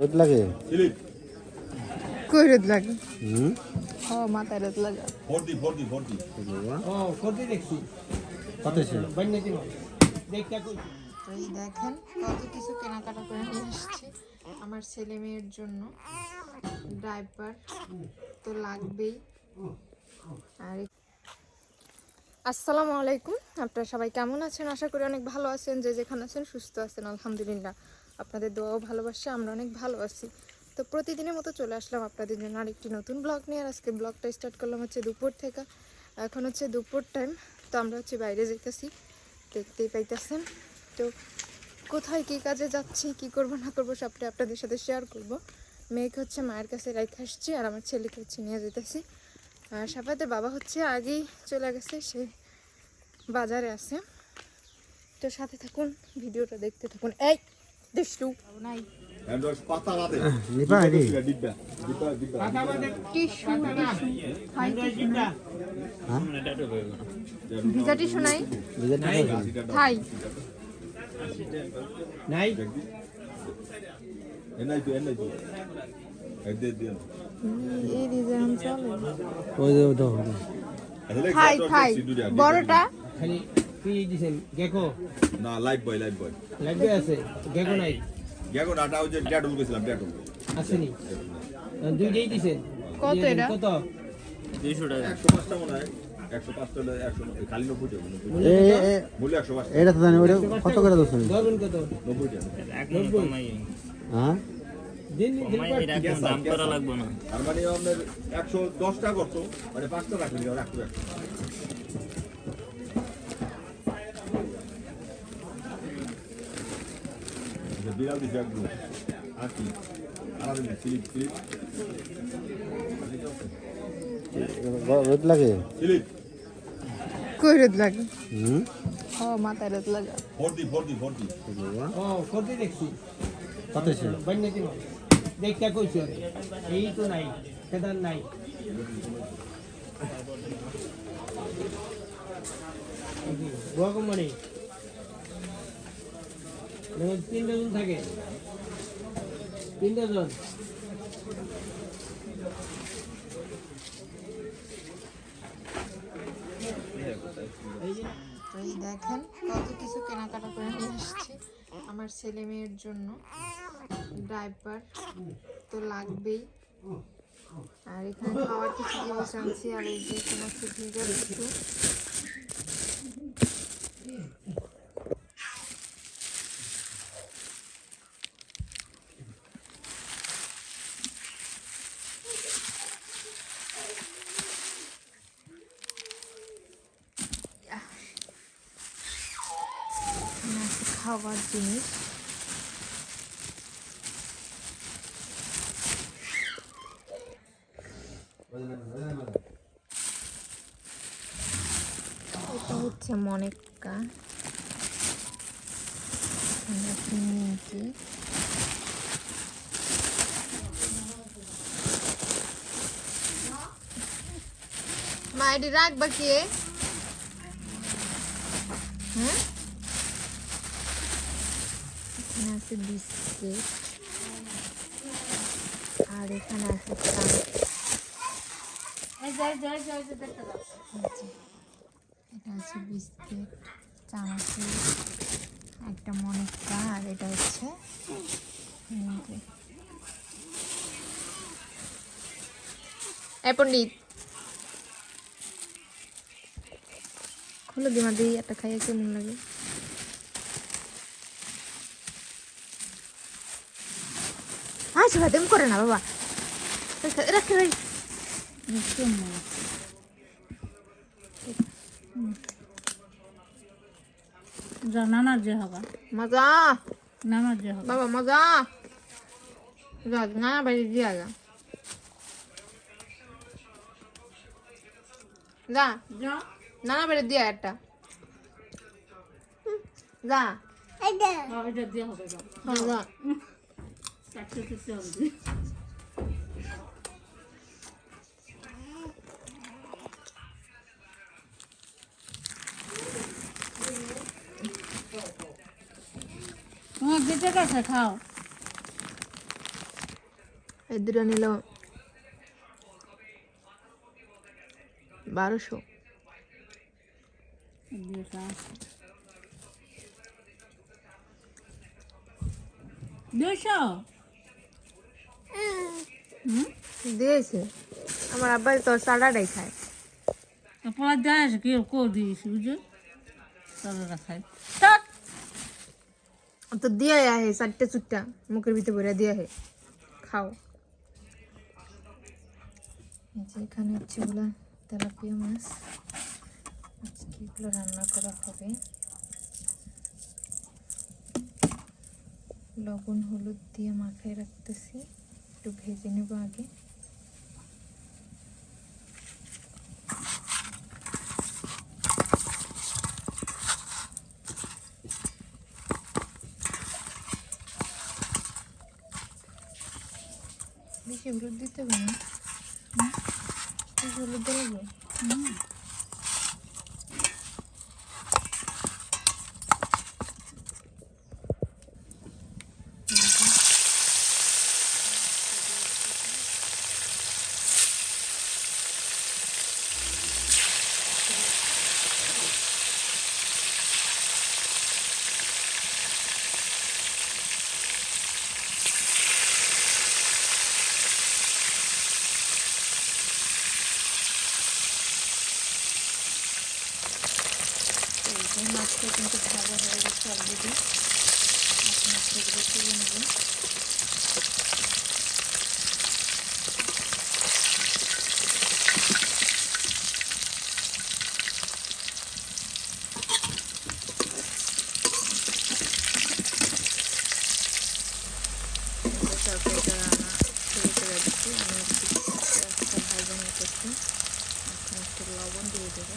রোদ লাগে? কই রোদ লাগে? হুম? ও মাথায় রোদ লাগে। ভর্তি ভর্তি ভর্তি। ও করতে দেখছি। কত ছিল বান্যা দিব দেখতে কই? এই দেখেন কত কিছু কেনাকাটা করে নিয়ে আসছি আমার ছেলে মেয়ের জন্য। ড্রাইভার তো লাগবেই। আর আসসালামু আলাইকুম। আপনারা সবাই কেমন আছেন? আশা করি অনেক ভালো আছেন যে যেখানে আছেন সুস্থ আছেন আলহামদুলিল্লাহ। আপনাদের দোয়াও ভালোবাসা, আমরা অনেক ভালো আছি। তো প্রতিদিনের মতো চলে আসলাম আপনাদের জন্য আরেকটি নতুন ব্লগ নিয়ে। আর আজকে ব্লগটা স্টার্ট করলাম হচ্ছে দুপুর থেকে। এখন হচ্ছে দুপুর টাইম তো আমরা হচ্ছে বাইরে যেতেছি দেখতেই পাইতেছেন। তো কোথায় কী কাজে যাচ্ছি, কি করব, না করব, সবটা আপনাদের সাথে শেয়ার করব। মেয়েকে হচ্ছে মায়ের কাছে রেখে আসছি, আর আমার ছেলেকে হচ্ছে নিয়ে যেতেছি আর সাফাতে বাবা হচ্ছে আগেই চলে গেছে, সে বাজারে আছে। তো সাথে থাকুন, ভিডিওটা দেখতে থাকুন। এই! দুষ্টু নাই হ্যান্ডওয়াশ পাতা রাতে নিপা রে। ডিব্বা ডিব্বা ডিব্বা পাতা বাদে টিস্যু চিন্তা ভিজা টিস্যু নাই? থাই। নাই? এনাই তো এনাই তো। এক দে দিন এই ডিজাইন চলে। ওই যে ওটা আসলে থাই থাই। বড়টা? কি দিছেন গেকো? না লাইভ বয় লাইভ বয়। লাগবে আছে? গেকো নাই? গেগো নাটা ওই যে ড্যাডুল গেছিলাম ড্যাডুল আসেনি। দুইটাই দিছেন কত এটা? কত? একশো পাঁচটা মনে হয়। একশো পাঁচটা হলে একশো টাকা নব্বই এ এ, এ মূল্য একশো পাঁচটা। এটা তো জানি ওটা কত করে দোষ টাকা। হ্যাঁ? দিন দিন দাম করা লাগবে না। আর মানে আপনার একশো দশ করতো মানে পাঁচটা রাখবেন এবার দিছে একদম আলাদা নেই স্লিপ স্লিপ রোদ লাগে স্লিপ কই রোদ লাগে? হুম? ও মাথায় রোদ লাগে। ভর্তি ভর্তি ভর্তি। ও করতে দেখছি। কত ছিল বান্যা দিব দেখতে কইছ এই তো নাই কেদার নাই। গোয়া কোম্পানি তিন ডজন থাকে। দেখেন কত কিছু কেনাকাটা করে নিয়ে আসছি আমার ছেলে মেয়ের জন্য। ড্রাইভার তো লাগবেই। আর এখানে খাওয়ার কিছু জিনিস আনছি, আর এই যে সমস্ত ভিজা কিছু এখানে খাবার জিনিস। এটা হচ্ছে মনেক্কা। নিমকি মা এটি রাখবা কে হ্যাঁ? এখানে আছে বিস্কিট। আর এখানে আছে। এই এটা আছে বিস্কিট চানাচুর একটা মনিকা আর এটা হচ্ছে পণ্ডিত। খুলে দিমা দিই একটা খাইয়ে কেমন লাগে। ভাই তুমি করে না বাবা রাখতে ভাই নানার যে হবে মজা নানার যে হবে বাবা মজা যা না বাড়ি দিয়া যা যা যা নানা বাড়ি দিয়া একটা যা এটা দিয়ে হবে যা তোমার যেটা কাছে খাও এই দুটো নিল বারোশো দুশো দিয়েছে। আমার আব্বাই তো সালাডাই খায়। পড়া কি দিয়েছি তো দিয়ে আহে চারটে চুটটা মুখের ভিতরে ভরে দিয়ে আহে। খাও। এখানে হচ্ছে ওগুলো তেলাপিয়া মাছ। আজকে এগুলো রান্না করা হবে। লবণ হলুদ দিয়ে মাখায় রাখতেছি। একটু ভেজে নেব আগে। বেশি হলুদ দিতে হবে না? হলুদ দেওয়া লাগবে এই যে মাছটা কিন্তু ভালো হয়ে গেছে অলরেডি মাছ সেগুলো তুলে নেব তরকারিটা রান্না শুরু করে দিচ্ছি আমি একটু একটা ভাজা নিতেছি এখন একটু লবণ দিয়ে দেবো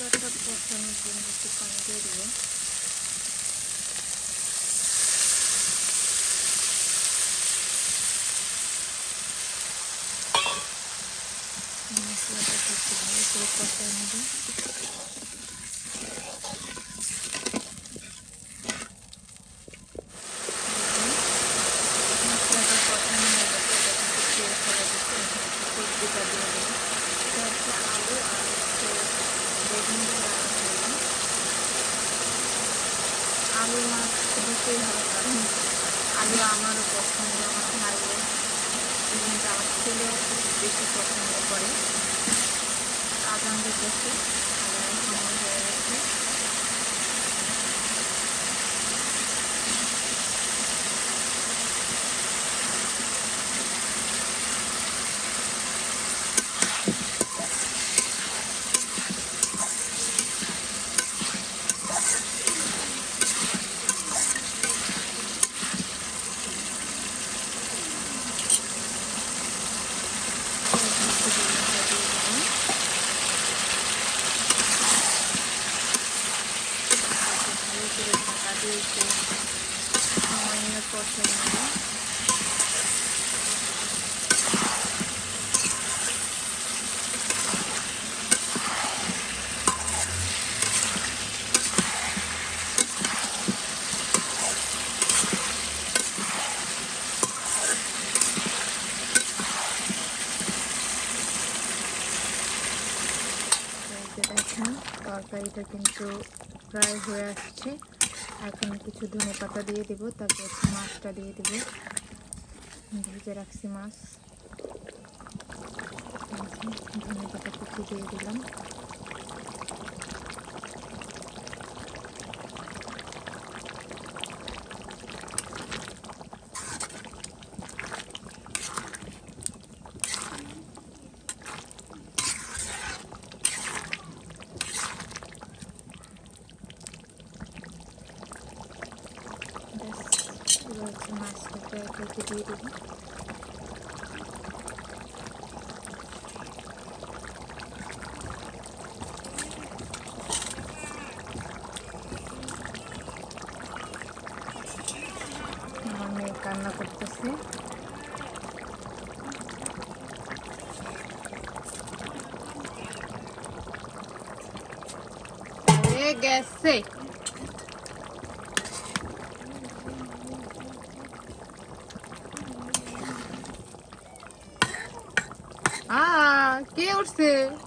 মশলাটা কষানোর জন্য একটু পানি দিয়ে দেবো মশলাটা একটু ভালো করে কষায় নেব মশলাটা কষানো হয়ে আলু মাছ দিতেই হবে কারণ আলু আমারও পছন্দ, আমার কিন্তু আমার ছেলেও বেশি পছন্দ করে। আগাম দিতেছে কষে নেব কিন্তু প্রায় হয়ে আসছে। এখন কিছু ধনে পাতা দিয়ে দেবো, তারপর হচ্ছে মাছটা দিয়ে দেবো। ভেজে রাখছি মাছ। ধনে পাতা কুচি দিয়ে দিলাম। এবার হচ্ছে মাছটাকে একে একে দিয়ে দেবো। মেয়ে কান্না করতেছে। গেছে। 对